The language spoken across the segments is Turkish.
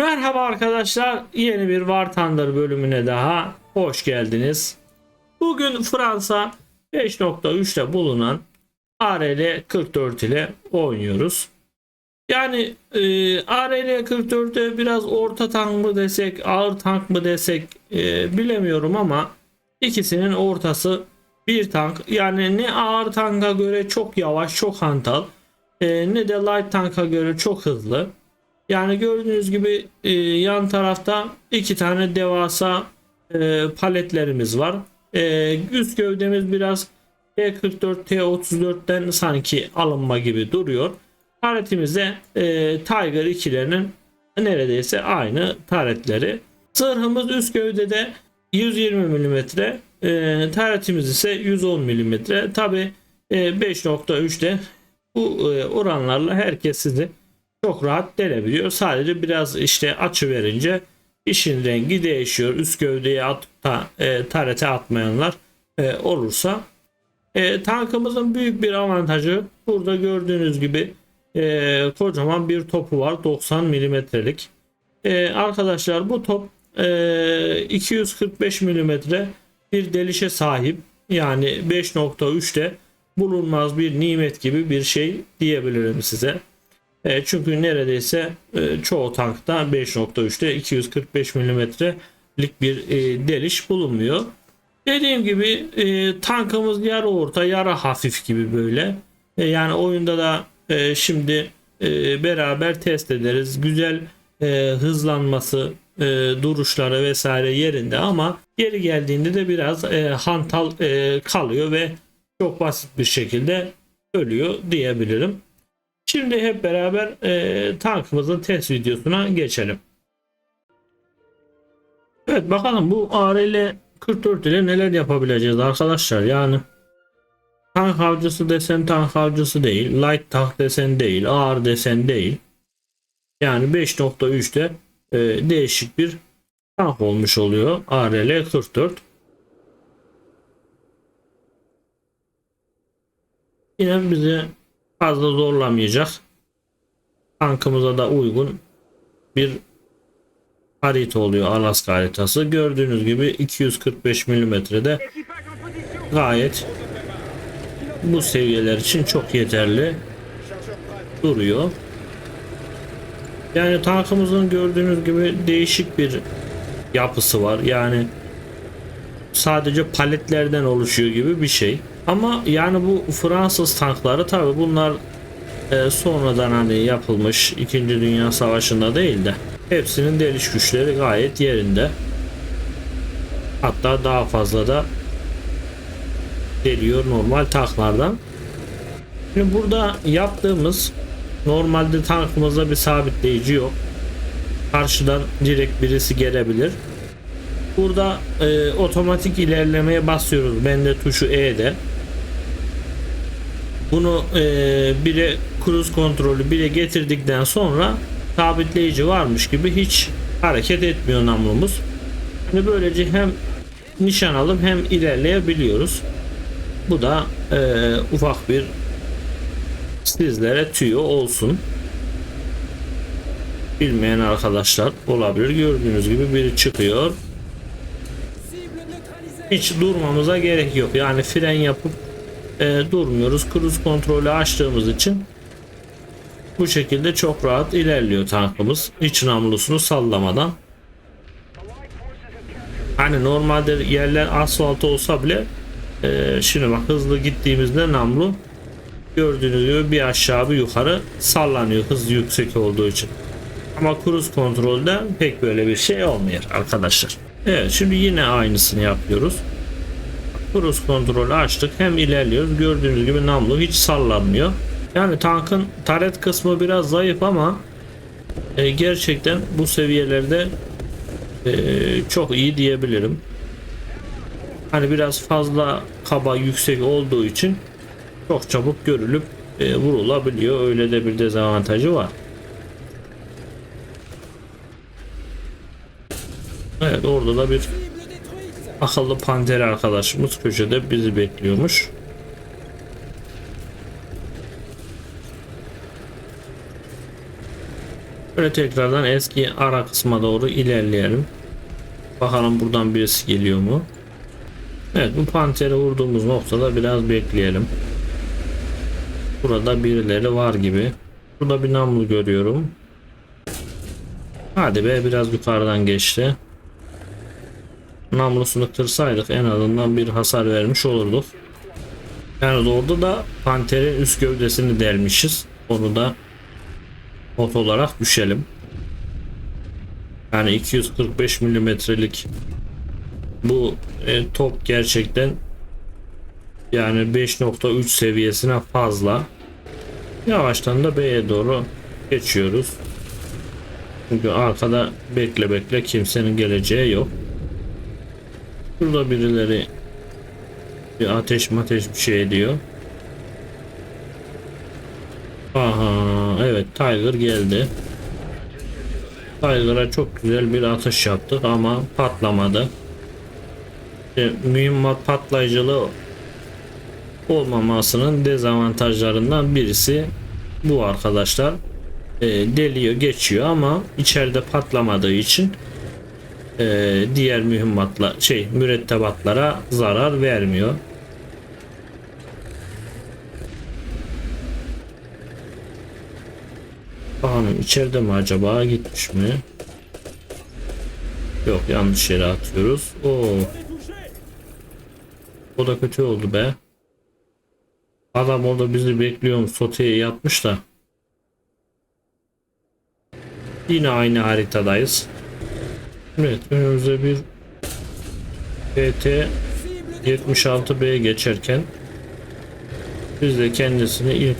Merhaba arkadaşlar. Yeni bir War Thunder bölümüne daha hoş geldiniz. Bugün Fransa 5.3'te bulunan ARL 44 ile oynuyoruz. Yani e, ARL 44'te biraz orta tank mı desek, ağır tank mı desek e, bilemiyorum ama ikisinin ortası bir tank. Yani ne ağır tanka göre çok yavaş, çok hantal e, ne de light tanka göre çok hızlı. Yani gördüğünüz gibi e, yan tarafta iki tane devasa e, paletlerimiz var. E, üst gövdemiz biraz T44 T34'ten sanki alınma gibi duruyor. Taretimizde e, Tiger 2'lerinin neredeyse aynı taretleri. Zırhımız üst gövdede 120 mm, e, taretimiz ise 110 mm. Tabi e, 5.3'te bu e, oranlarla herkes sizi çok rahat delebiliyor. Sadece biraz işte açı verince işin rengi değişiyor. Üst gövdeye atıp da e, tarete atmayanlar e, olursa. E, tankımızın büyük bir avantajı burada gördüğünüz gibi e, kocaman bir topu var 90 milimetrelik. E, arkadaşlar bu top e, 245 milimetre bir delişe sahip. Yani 5.3'te bulunmaz bir nimet gibi bir şey diyebilirim size. E, çünkü neredeyse e, çoğu tankta 5.3'te 245 milimetrelik bir e, deliş bulunmuyor. Dediğim gibi e, tankımız yarı orta yarı hafif gibi böyle. E, yani oyunda da e, şimdi e, beraber test ederiz. Güzel e, hızlanması, e, duruşları vesaire yerinde ama geri geldiğinde de biraz e, hantal e, kalıyor ve çok basit bir şekilde ölüyor diyebilirim. Şimdi hep beraber e, tankımızın test videosuna geçelim. Evet bakalım bu ARL 44 ile neler yapabileceğiz arkadaşlar? Yani tank avcısı desen tank avcısı değil light tank desen değil ağır desen değil. Yani 5.3'te e, değişik bir tank olmuş oluyor ARL 44 yine bize fazla zorlamayacak. Tankımıza da uygun bir harita oluyor Alaska haritası. Gördüğünüz gibi 245 milimetrede gayet bu seviyeler için çok yeterli duruyor. Yani tankımızın gördüğünüz gibi değişik bir yapısı var. Yani sadece paletlerden oluşuyor gibi bir şey. Ama yani bu Fransız tankları tabi bunlar e, sonradan hani yapılmış 2. Dünya Savaşı'nda değil de hepsinin deliş güçleri gayet yerinde. Hatta daha fazla da geliyor normal tanklardan. Şimdi burada yaptığımız normalde tankımızda bir sabitleyici yok. Karşıdan direkt birisi gelebilir. Burada e, otomatik ilerlemeye basıyoruz. Bende tuşu E'de. Bunu e, bire cruise kontrolü bire getirdikten sonra sabitleyici varmış gibi hiç hareket etmiyor namlumuz. Yani böylece hem nişan alıp hem ilerleyebiliyoruz. Bu da e, ufak bir sizlere tüyo olsun. Bilmeyen arkadaşlar olabilir. Gördüğünüz gibi biri çıkıyor. Hiç durmamıza gerek yok. Yani fren yapıp e, durmuyoruz. Cruise kontrolü açtığımız için bu şekilde çok rahat ilerliyor tankımız. İç namlusunu sallamadan. Hani normalde yerler asfalt olsa bile e, şimdi bak hızlı gittiğimizde namlu gördüğünüz gibi bir aşağı bir yukarı sallanıyor hız yüksek olduğu için. Ama cruise kontrolde pek böyle bir şey olmuyor arkadaşlar. Evet şimdi yine aynısını yapıyoruz. Cruise kontrolü açtık. Hem ilerliyoruz. Gördüğünüz gibi namlu hiç sallanmıyor. Yani tankın taret kısmı biraz zayıf ama e, gerçekten bu seviyelerde e, çok iyi diyebilirim. Hani biraz fazla kaba yüksek olduğu için çok çabuk görülüp e, vurulabiliyor. Öyle de bir dezavantajı var. Evet orada da bir akıllı panter arkadaşımız köşede bizi bekliyormuş. Böyle tekrardan eski ara kısma doğru ilerleyelim. Bakalım buradan birisi geliyor mu? Evet bu panteri vurduğumuz noktada biraz bekleyelim. Burada birileri var gibi. Burada bir namlu görüyorum. Hadi be biraz yukarıdan geçti. Namlusunu kırsaydık en azından bir hasar vermiş olurduk. Yani orada da panterin üst gövdesini delmişiz. Onu da not olarak düşelim. Yani 245 milimetrelik bu e, top gerçekten yani 5.3 seviyesine fazla. Yavaştan da B'ye doğru geçiyoruz. Çünkü arkada bekle bekle kimsenin geleceği yok. Burada birileri bir ateş mateş bir şey diyor. Aha evet Tiger geldi. Tiger'a çok güzel bir atış yaptık ama patlamadı. İşte mühimmat patlayıcılığı olmamasının dezavantajlarından birisi bu arkadaşlar. E, deliyor geçiyor ama içeride patlamadığı için e, diğer mühimmatla şey mürettebatlara zarar vermiyor. Bakalım içeride mi acaba gitmiş mi? Yok yanlış yere atıyoruz. Oo. O da kötü oldu be. Adam orada bizi bekliyor soteye yatmış da. Yine aynı haritadayız. Evet önümüze bir PT 76B geçerken biz de kendisini ilk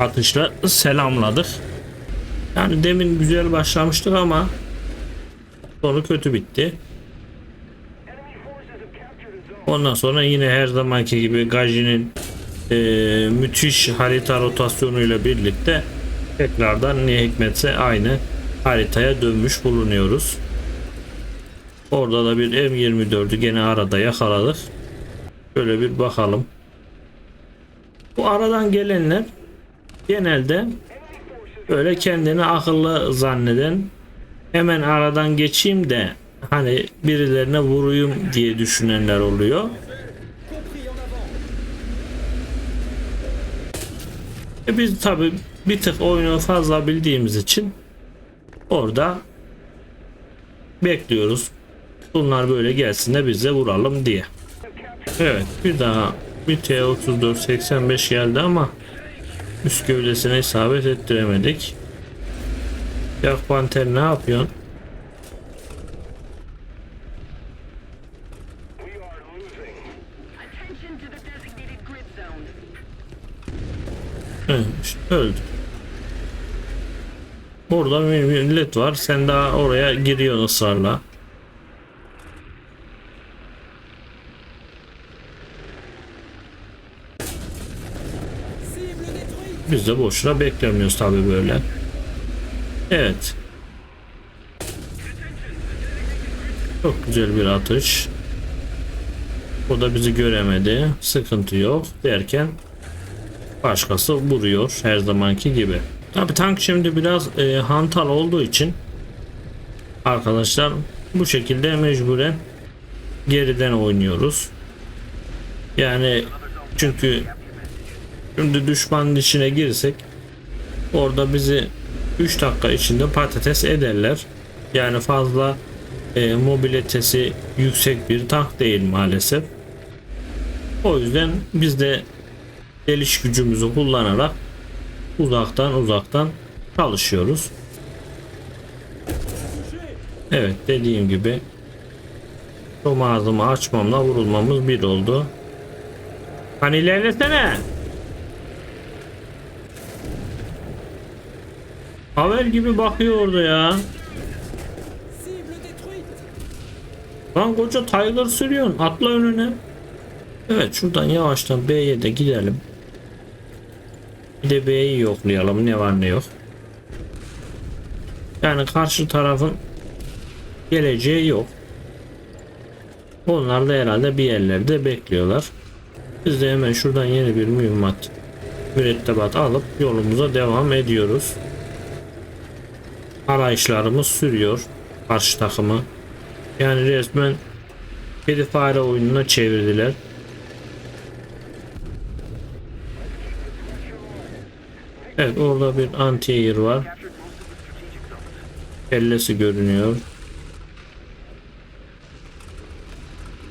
atışla selamladık. Yani demin güzel başlamıştık ama sonu kötü bitti. Ondan sonra yine her zamanki gibi Gaji'nin e, müthiş harita rotasyonuyla birlikte tekrardan ne hikmetse aynı haritaya dönmüş bulunuyoruz. Orada da bir M24'ü gene arada yakaladık. Şöyle bir bakalım. Bu aradan gelenler genelde böyle kendini akıllı zanneden hemen aradan geçeyim de hani birilerine vuruyum diye düşünenler oluyor. E biz tabi bir tık oyunu fazla bildiğimiz için orada bekliyoruz. Bunlar böyle gelsin de bize vuralım diye. Evet bir daha bir T-34 85 geldi ama üst gövdesine isabet ettiremedik. Yak Panter ne yapıyorsun? Evet, öldü. Burada millet var. Sen daha oraya giriyorsun ısrarla. Biz de boşuna beklemiyoruz tabi böyle. Evet. Çok güzel bir atış. O da bizi göremedi. Sıkıntı yok derken başkası vuruyor her zamanki gibi. Tabi tank şimdi biraz e, hantal olduğu için arkadaşlar bu şekilde mecburen geriden oynuyoruz. Yani çünkü şimdi düşmanın içine girsek orada bizi 3 dakika içinde patates ederler. Yani fazla e, mobilitesi yüksek bir tank değil maalesef. O yüzden biz de deliş gücümüzü kullanarak uzaktan uzaktan çalışıyoruz. Evet dediğim gibi Tom ağzımı açmamla vurulmamız bir oldu. Hani ilerlesene. Havel gibi bakıyor orada ya. Lan koca Tiger sürüyorsun. Atla önüne. Evet şuradan yavaştan B'ye de gidelim. Bir de B'yi yoklayalım ne var ne yok. Yani karşı tarafın geleceği yok. Onlar da herhalde bir yerlerde bekliyorlar. Biz de hemen şuradan yeni bir mühimmat mürettebat alıp yolumuza devam ediyoruz. Arayışlarımız sürüyor karşı takımı. Yani resmen kedi fare oyununa çevirdiler. Evet orada bir anti-air var. Kellesi görünüyor.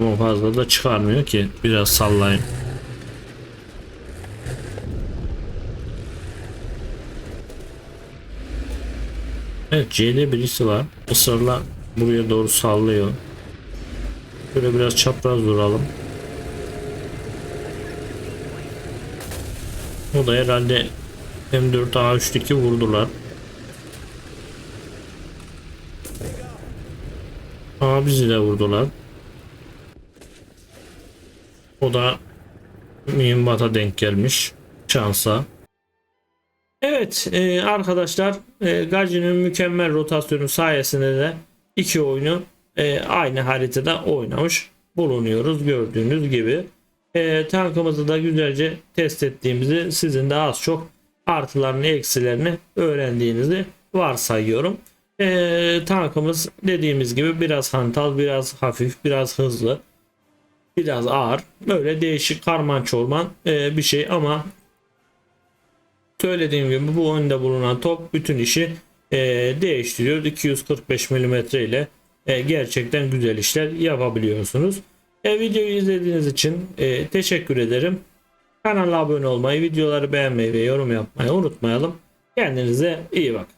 Ama fazla da çıkarmıyor ki. Biraz sallayın. Evet C'de birisi var. Israrla buraya doğru sallıyor. Şöyle biraz çapraz duralım. O da herhalde M4 A3'teki vurdular. Aa bizi de vurdular. O da mühimmata denk gelmiş. Şansa. Evet e, arkadaşlar e, Gaji'nin mükemmel rotasyonu sayesinde de iki oyunu e, aynı haritada oynamış bulunuyoruz gördüğünüz gibi. E, tankımızı da güzelce test ettiğimizi sizin de az çok artılarını eksilerini öğrendiğinizi varsayıyorum. E, tankımız dediğimiz gibi biraz hantal biraz hafif biraz hızlı biraz ağır böyle değişik karman çorman e, bir şey ama söylediğim gibi bu oyunda bulunan top bütün işi e, değiştiriyor. 245 mm ile e, gerçekten güzel işler yapabiliyorsunuz. E, videoyu izlediğiniz için e, teşekkür ederim. Kanala abone olmayı, videoları beğenmeyi ve yorum yapmayı unutmayalım. Kendinize iyi bakın.